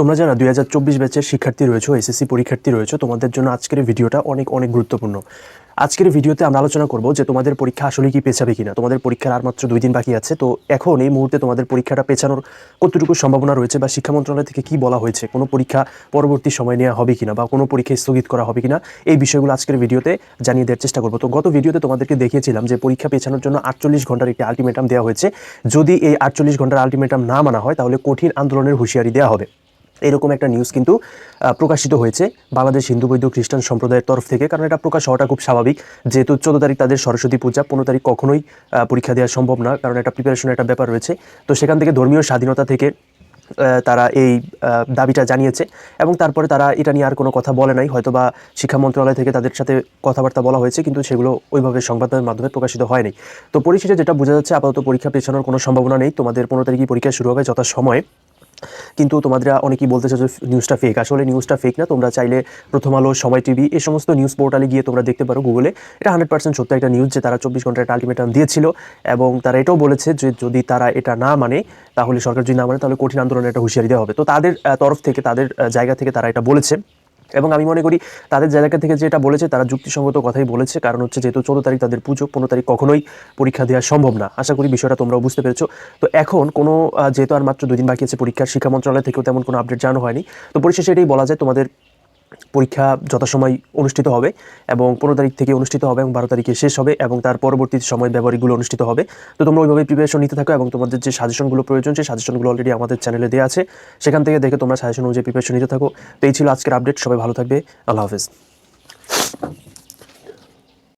তোমরা যারা দুই হাজার চব্বিশ ব্যাচের শিক্ষার্থী রয়েছে, এসএসসি পরীক্ষার্থী রয়েছে, তোমাদের জন্য আজকের ভিডিওটা অনেক অনেক গুরুত্বপূর্ণ। আজকের ভিডিওতে আমরা আলোচনা করব যে তোমাদের পরীক্ষা আসলে কি পেছাবে কিনা। তোমাদের পরীক্ষার আর মাত্র দুই দিন বাকি আছে, তো এখন এই মুহূর্তে তোমাদের পরীক্ষাটা পেছানোর কতটুকু সম্ভাবনা রয়েছে বা শিক্ষা মন্ত্রণালয় থেকে কি বলা হয়েছে, কোনো পরীক্ষা পরবর্তী সময় নেওয়া হবে কিনা বা কোনো পরীক্ষা স্থগিত করা হবে কিনা, এই বিষয়গুলো আজকের ভিডিওতে জানিয়ে দেওয়ার চেষ্টা করব। তো গত ভিডিওতে তোমাদেরকে দেখিয়েছিলাম যে পরীক্ষা পেছানোর জন্য আটচল্লিশ ঘণ্টার একটি আলটিমেটাম দেওয়া হয়েছে। যদি এই আটচল্লিশ ঘণ্টার আলটিমেটাম না মানা হয়, তাহলে কঠিন আন্দোলনের হুঁশিয়ারি দেওয়া হবে। এরকম একটা নিউজ কিন্তু প্রকাশিত হয়েছে বাংলাদেশ হিন্দু বৈদ্য খ্রিস্টান সম্প্রদায়ের তরফ থেকে। কারণ এটা প্রকাশ হওয়াটা খুব স্বাভাবিক যেহেতু চোদ্দ তারিখ তাদের সরস্বতী পূজা, পনেরো তারিখ কখনোই পরীক্ষা দেওয়া সম্ভব না, কারণ একটা প্রিপারেশনের একটা ব্যাপার রয়েছে। তো সেখান থেকে ধর্মীয় স্বাধীনতা থেকে তারা এই দাবিটা জানিয়েছে এবং তারপরে তারা এটা নিয়ে আর কোনো কথা বলে নাই। হয়তো বা শিক্ষা মন্ত্রণালয় থেকে তাদের সাথে কথাবার্তা বলা হয়েছে, কিন্তু সেগুলো ওইভাবে সংবাদের মাধ্যমে প্রকাশিত হয়নি তো পরিশেষে যেটা বোঝা যাচ্ছে, আপাতত পরীক্ষা পেছানোর কোনো সম্ভাবনা নেই। তোমাদের পনেরো তারিখই পরীক্ষা শুরু হবে যথাসময়ে। কিন্তু তোমাদের অনেকেই বলতে যে নিউজটা ফেক আসলে নিউজটা ফেক না, তোমরা চাইলে প্রথম আলো, সময় টিভি এই সমস্ত নিউজ পোর্টালে গিয়ে তোমরা দেখতে পারো গুগলে এটা হান্ড্রেড পার্সেন্ট সত্যি একটা নিউজ যে তারা চব্বিশ ঘণ্টা একটা আলটিমেটাম দিয়েছিল এবং তারা এটাও বলেছে যে যদি তারা এটা না মানে তাহলে সরকার যদি না মানে তাহলে কঠিন আন্দোলনে একটা হুঁশিয়ারি দেওয়া হবে। তো তাদের তরফ থেকে, তাদের জায়গা থেকে তারা এটা বলেছে। এবং আমি মনে করি তাদের জায়গা থেকে যেটা বলেছে তারা যুক্তিসঙ্গত কথাই বলেছে। কারণ হচ্ছে যেহেতু চোদ্দ তারিখ তাদের পুজো, পনেরো তারিখ কখনোই পরীক্ষা দেওয়া সম্ভব না। আশা করি বিষয়টা তোমরাও বুঝতে পেরেছ। তো এখন কোনো যেহেতু আর মাত্র দুদিন বাকি আছে পরীক্ষার, শিক্ষা মন্ত্রণালয় থেকেও তেমন কোনো আপডেট জানানো হয়নি। তো পরিশেষে এটাই বলা যায় তোমাদের পরীক্ষা যথাসময় অনুষ্ঠিত হবে এবং পনেরো তারিখ থেকে অনুষ্ঠিত হবে এবং বারো তারিখে শেষ হবে এবং তার পরবর্তী সময় ব্যবহারিকগুলো অনুষ্ঠিত হবে। তো তোমরা ওইভাবে প্রিপারেশন নিতে থাকো এবং তোমাদের যে সাজেশনগুলো প্রয়োজন, সেই সাজেশনগুলো অলরেডি আমাদের চ্যানেলে দেওয়া আছে। সেখান থেকে দেখে তোমরা সাজেশন অনুযায়ী প্রিপারেশন নিতে থাকো। তো এই ছিল আজকের আপডেট সবাই ভালো থাকবে। আল্লাহ হাফেজ।